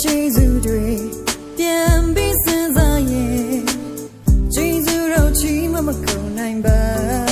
ကျေးဇူးတွေပြန်ပြီးစဉ်းစားရင်ကျေးဇူးတော့ချီးမမကုန်နိုင်ပါ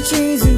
cheesy.